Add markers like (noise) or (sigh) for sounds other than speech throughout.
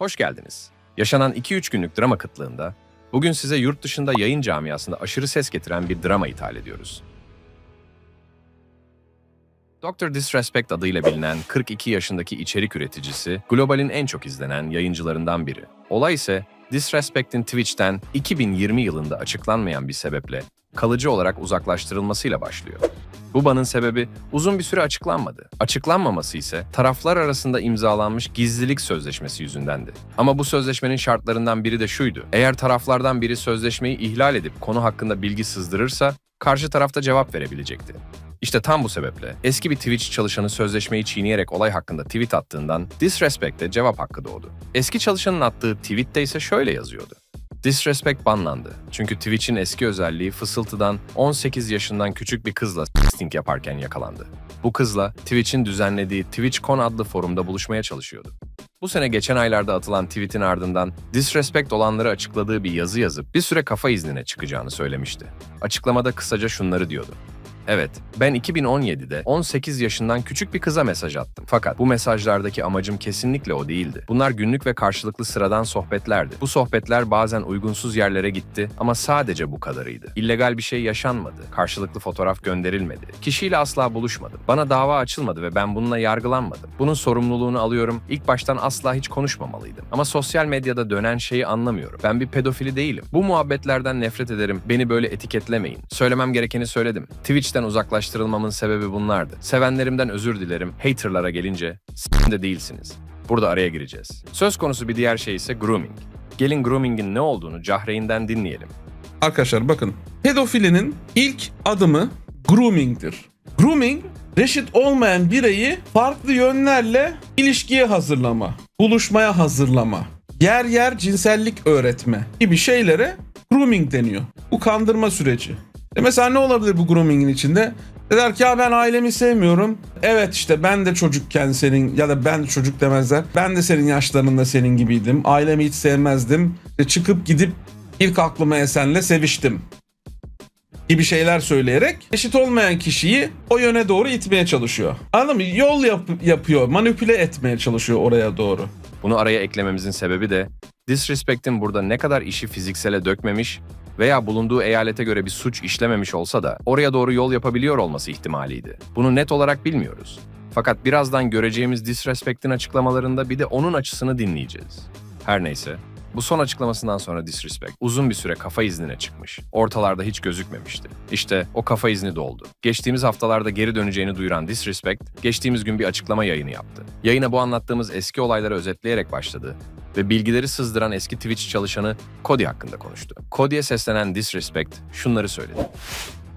Hoş geldiniz. Yaşanan 2-3 günlük drama kıtlığında bugün size yurt dışında yayın camiasında aşırı ses getiren bir drama ithal ediyoruz. Dr. Disrespect adıyla bilinen 42 yaşındaki içerik üreticisi, globalin en çok izlenen yayıncılarından biri. Olay ise Disrespect'in Twitch'ten 2020 yılında açıklanmayan bir sebeple kalıcı olarak uzaklaştırılmasıyla başlıyor. Bu banın sebebi uzun bir süre açıklanmadı. Açıklanmaması ise taraflar arasında imzalanmış gizlilik sözleşmesi yüzündendi. Ama bu sözleşmenin şartlarından biri de şuydu. Eğer taraflardan biri sözleşmeyi ihlal edip konu hakkında bilgi sızdırırsa karşı tarafta cevap verebilecekti. İşte tam bu sebeple eski bir Twitch çalışanı sözleşmeyi çiğneyerek olay hakkında tweet attığından Disrespect'te cevap hakkı doğdu. Eski çalışanın attığı tweette ise şöyle yazıyordu. Disrespect banlandı. Çünkü Twitch'in eski özelliği fısıltıdan 18 yaşından küçük bir kızla sting yaparken yakalandı. Bu kızla Twitch'in düzenlediği TwitchCon adlı forumda buluşmaya çalışıyordu. Bu sene geçen aylarda atılan tweetin ardından disrespect olanları açıkladığı bir yazı yazıp bir süre kafa iznine çıkacağını söylemişti. Açıklamada kısaca şunları diyordu. Evet, ben 2017'de 18 yaşından küçük bir kıza mesaj attım. Fakat bu mesajlardaki amacım kesinlikle o değildi. Bunlar günlük ve karşılıklı sıradan sohbetlerdi. Bu sohbetler bazen uygunsuz yerlere gitti ama sadece bu kadarıydı. İllegal bir şey yaşanmadı. Karşılıklı fotoğraf gönderilmedi. Kişiyle asla buluşmadım. Bana dava açılmadı ve ben bununla yargılanmadım. Bunun sorumluluğunu alıyorum. İlk baştan asla hiç konuşmamalıydım. Ama sosyal medyada dönen şeyi anlamıyorum. Ben bir pedofili değilim. Bu muhabbetlerden nefret ederim. Beni böyle etiketlemeyin. Söylemem gerekeni söyledim. Twitch'ten uzaklaştırılmamın sebebi bunlardı. Sevenlerimden özür dilerim. Haterlara gelince de değilsiniz. Burada araya gireceğiz. Söz konusu bir diğer şey ise grooming. Gelin groomingin ne olduğunu Cahreyn'den dinleyelim. Arkadaşlar bakın. Pedofilinin ilk adımı grooming'dir. Grooming, reşit olmayan bireyi farklı yönlerle ilişkiye hazırlama, buluşmaya hazırlama, yer yer cinsellik öğretme gibi şeylere grooming deniyor. Bu kandırma süreci. E mesela ne olabilir bu groomingin içinde? Der ki ya ben ailemi sevmiyorum. Evet işte ben de çocukken senin ya da ben çocuk demezler. Ben de senin yaşlarında senin gibiydim. Ailemi hiç sevmezdim. İşte çıkıp gidip ilk aklıma esenle seviştim gibi şeyler söyleyerek eşit olmayan kişiyi o yöne doğru itmeye çalışıyor. Anladın mı? Yol yap- yapıyor, manipüle etmeye çalışıyor oraya doğru. Bunu araya eklememizin sebebi de Disrespect'in burada ne kadar işi fiziksele dökmemiş veya bulunduğu eyalete göre bir suç işlememiş olsa da oraya doğru yol yapabiliyor olması ihtimaliydi. Bunu net olarak bilmiyoruz. Fakat birazdan göreceğimiz Disrespect'in açıklamalarında bir de onun açısını dinleyeceğiz. Her neyse, bu son açıklamasından sonra Disrespect uzun bir süre kafa iznine çıkmış. Ortalarda hiç gözükmemişti. İşte o kafa izni doldu. Geçtiğimiz haftalarda geri döneceğini duyuran Disrespect, geçtiğimiz gün bir açıklama yayını yaptı. Yayına bu anlattığımız eski olayları özetleyerek başladı ve bilgileri sızdıran eski Twitch çalışanı Cody hakkında konuştu. Cody'ye seslenen Disrespect şunları söyledi.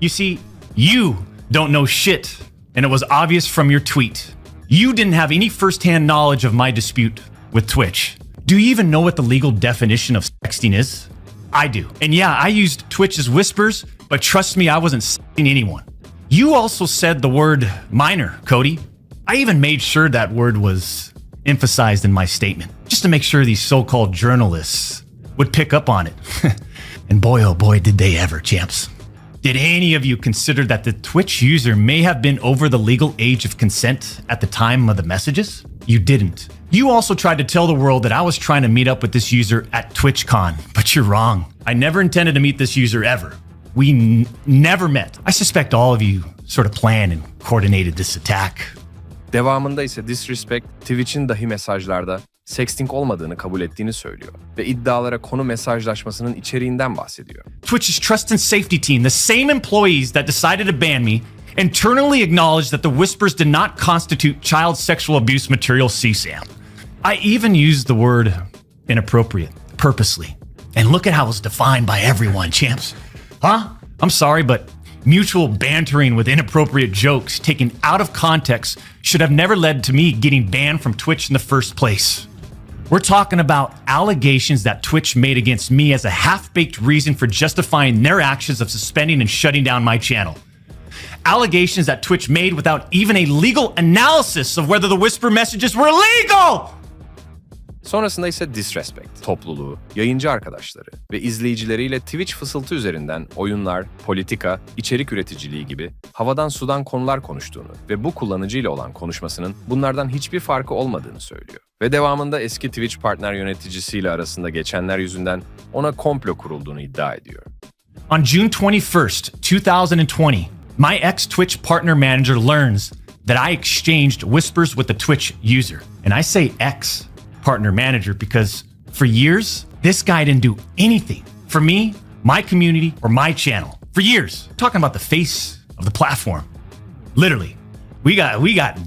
You see, you don't know shit, and it was obvious from your tweet. You didn't have any firsthand knowledge of my dispute with Twitch. Do you even know what the legal definition of sexting is? I do. And yeah, I used Twitch's whispers, but trust me, I wasn't sexting anyone. You also said the word minor, Cody. I even made sure that word was emphasized in my statement, just to make sure these so called journalists would pick up on it. (laughs) and boy, oh boy, did they ever, champs. Did any of you consider that the Twitch user may have been over the legal age of consent at the time of the messages? You didn't. You also tried to tell the world that I was trying to meet up with this user at TwitchCon, (laughs) but you're wrong. I never intended to meet this user ever. We n- never met. I suspect all of you sort of planned and coordinated this attack. Devamında ise Disrespect, Twitch'in dahi mesajlarda sexting olmadığını kabul ettiğini söylüyor ve iddialara konu mesajlaşmasının içeriğinden bahsediyor. Twitch's trust and safety team, the same employees that decided to ban me, internally acknowledged that the whispers did not constitute child sexual abuse material CSAM. I even used the word inappropriate purposely. And look at how it's defined by everyone, champs. Huh? I'm sorry, but mutual bantering with inappropriate jokes taken out of context should have never led to me getting banned from Twitch in the first place. We're talking about allegations that Twitch made against me as a half baked reason for justifying their actions of suspending and shutting down my channel. Allegations that Twitch made without even a legal analysis of whether the whisper messages were legal! Sonrasında ise disrespect, topluluğu, yayıncı arkadaşları ve izleyicileriyle Twitch fısıltı üzerinden oyunlar, politika, içerik üreticiliği gibi havadan sudan konular konuştuğunu ve bu kullanıcıyla olan konuşmasının bunlardan hiçbir farkı olmadığını söylüyor. Ve devamında eski Twitch partner yöneticisiyle arasında geçenler yüzünden ona komplo kurulduğunu iddia ediyor. On June 21st, 2020, my ex Twitch partner manager learns that I exchanged whispers with a Twitch user. And I say ex partner manager because for years, this guy didn't do anything for me, my community, or my channel. For years. talking about the face of the platform. Literally. We got we got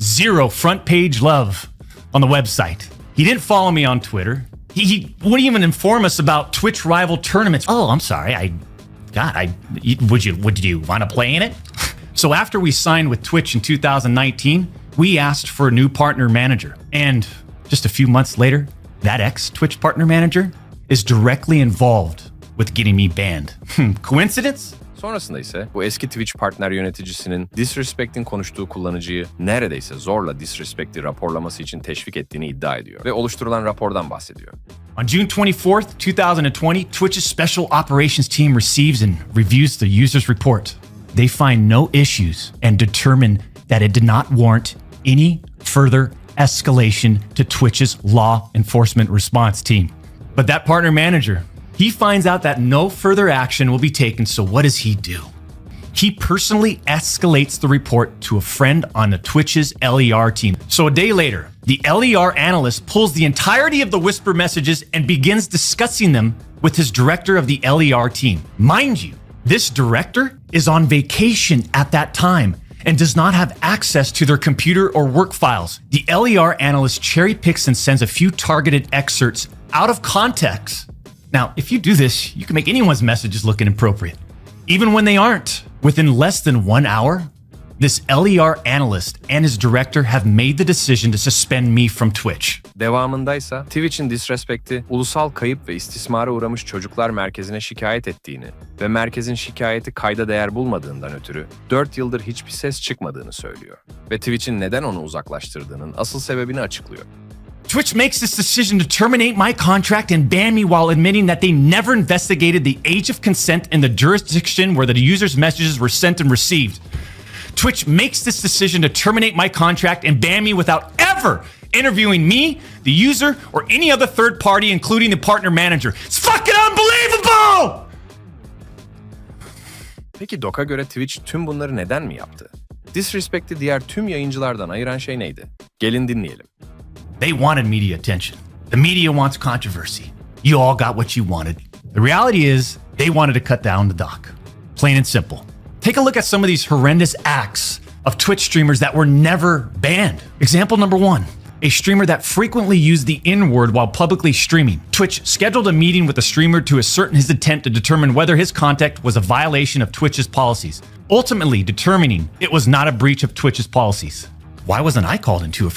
zero front page love on the website. He didn't follow me on Twitter. He, he wouldn't even inform us about Twitch rival tournaments. Oh, I'm sorry. I, God, I would you would you want to play in it? so after we signed with Twitch in 2019, we asked for a new partner manager, and just a few months later, that ex Twitch partner manager is directly involved with getting me banned. (laughs) Coincidence? Sonrasında ise bu eski Twitch partner yöneticisinin Disrespect'in konuştuğu kullanıcıyı neredeyse zorla Disrespect'i raporlaması için teşvik ettiğini iddia ediyor ve oluşturulan rapordan bahsediyor. On June 24th, 2020, Twitch's Special Operations Team receives and reviews the user's report. They find no issues and determine that it did not warrant any further escalation to Twitch's law enforcement response team. But that partner manager, he finds out that no further action will be taken, so what does he do? He personally escalates the report to a friend on the Twitch's LER team. So a day later, the LER analyst pulls the entirety of the Whisper messages and begins discussing them with his director of the LER team. Mind you, this director is on vacation at that time and does not have access to their computer or work files. The LER analyst cherry picks and sends a few targeted excerpts out of context. Now, if you do this, you can make anyone's messages look inappropriate even when they aren't. Within less than one hour, this LER analyst and his director have made the decision to suspend me from Twitch. Devamındaysa Twitch'in Disrespect'i ulusal kayıp ve istismara uğramış çocuklar merkezine şikayet ettiğini ve merkezin şikayeti kayda değer bulmadığından ötürü 4 yıldır hiçbir ses çıkmadığını söylüyor. Ve Twitch'in neden onu uzaklaştırdığının asıl sebebini açıklıyor. Twitch makes this decision to terminate my contract and ban me while admitting that they never investigated the age of consent in the jurisdiction where the user's messages were sent and received. Twitch makes this decision to terminate my contract and ban me without ever interviewing me, the user, or any other third party, including the partner manager. It's fucking unbelievable! Peki Dok'a göre Twitch tüm bunları neden mi yaptı? Disrespect'i diğer tüm yayıncılardan ayıran şey neydi? Gelin dinleyelim. They wanted media attention. The media wants controversy. You all got what you wanted. The reality is, they wanted to cut down the dock. Plain and simple. Take a look at some of these horrendous acts of Twitch streamers that were never banned. Example number one a streamer that frequently used the N word while publicly streaming. Twitch scheduled a meeting with the streamer to ascertain his intent to determine whether his contact was a violation of Twitch's policies, ultimately determining it was not a breach of Twitch's policies. Why wasn't I called into a,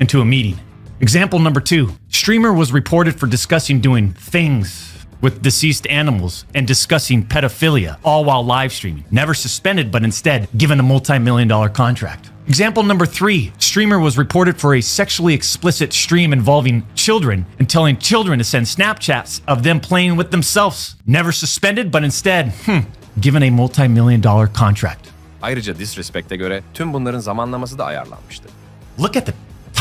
into a meeting? Example number two streamer was reported for discussing doing things with deceased animals and discussing pedophilia, all while live streaming. Never suspended, but instead given a multi million dollar contract. Example number three streamer was reported for a sexually explicit stream involving children and telling children to send Snapchats of them playing with themselves. Never suspended, but instead, hmm, given a multi million dollar contract. Ayrıca Disrespect'e göre tüm bunların zamanlaması da ayarlanmıştı. Look at the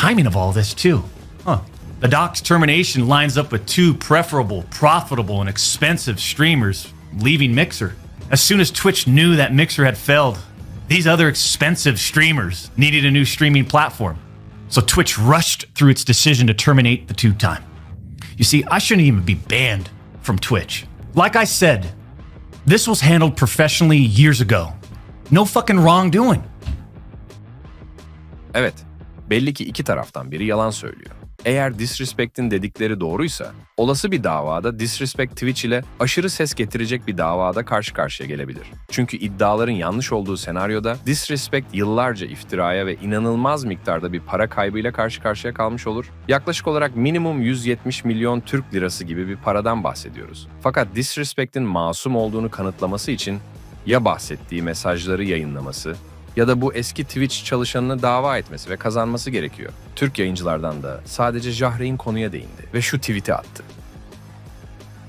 timing of all this, too. Huh. The doc's termination lines up with two preferable, profitable, and expensive streamers leaving Mixer. As soon as Twitch knew that Mixer had failed, these other expensive streamers needed a new streaming platform. So Twitch rushed through its decision to terminate the two time. You see, I shouldn't even be banned from Twitch. Like I said, this was handled professionally years ago. No fucking wrongdoing. Evet, belli ki iki taraftan biri yalan söylüyor. Eğer Disrespect'in dedikleri doğruysa, olası bir davada Disrespect Twitch ile aşırı ses getirecek bir davada karşı karşıya gelebilir. Çünkü iddiaların yanlış olduğu senaryoda Disrespect yıllarca iftiraya ve inanılmaz miktarda bir para kaybıyla karşı karşıya kalmış olur. Yaklaşık olarak minimum 170 milyon Türk lirası gibi bir paradan bahsediyoruz. Fakat Disrespect'in masum olduğunu kanıtlaması için ya bahsettiği mesajları yayınlaması ya da bu eski Twitch çalışanını dava etmesi ve kazanması gerekiyor. Türk yayıncılardan da sadece Jahreyn konuya değindi ve şu tweet'i attı.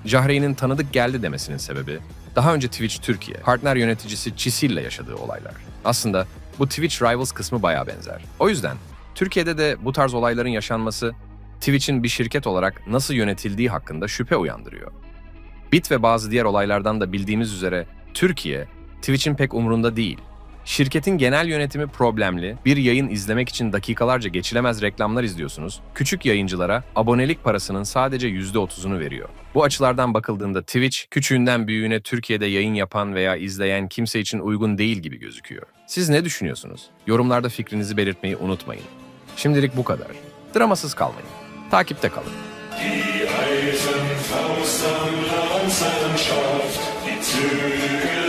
Jahreyn'in tanıdık geldi demesinin sebebi daha önce Twitch Türkiye partner yöneticisi Çisil'le yaşadığı olaylar. Aslında bu Twitch Rivals kısmı baya benzer. O yüzden Türkiye'de de bu tarz olayların yaşanması Twitch'in bir şirket olarak nasıl yönetildiği hakkında şüphe uyandırıyor. Bit ve bazı diğer olaylardan da bildiğimiz üzere Türkiye, Twitch'in pek umurunda değil. Şirketin genel yönetimi problemli, bir yayın izlemek için dakikalarca geçilemez reklamlar izliyorsunuz, küçük yayıncılara abonelik parasının sadece %30'unu veriyor. Bu açılardan bakıldığında Twitch, küçüğünden büyüğüne Türkiye'de yayın yapan veya izleyen kimse için uygun değil gibi gözüküyor. Siz ne düşünüyorsunuz? Yorumlarda fikrinizi belirtmeyi unutmayın. Şimdilik bu kadar. Dramasız kalmayın. Takipte kalın. Die Eisenfaust am Zügel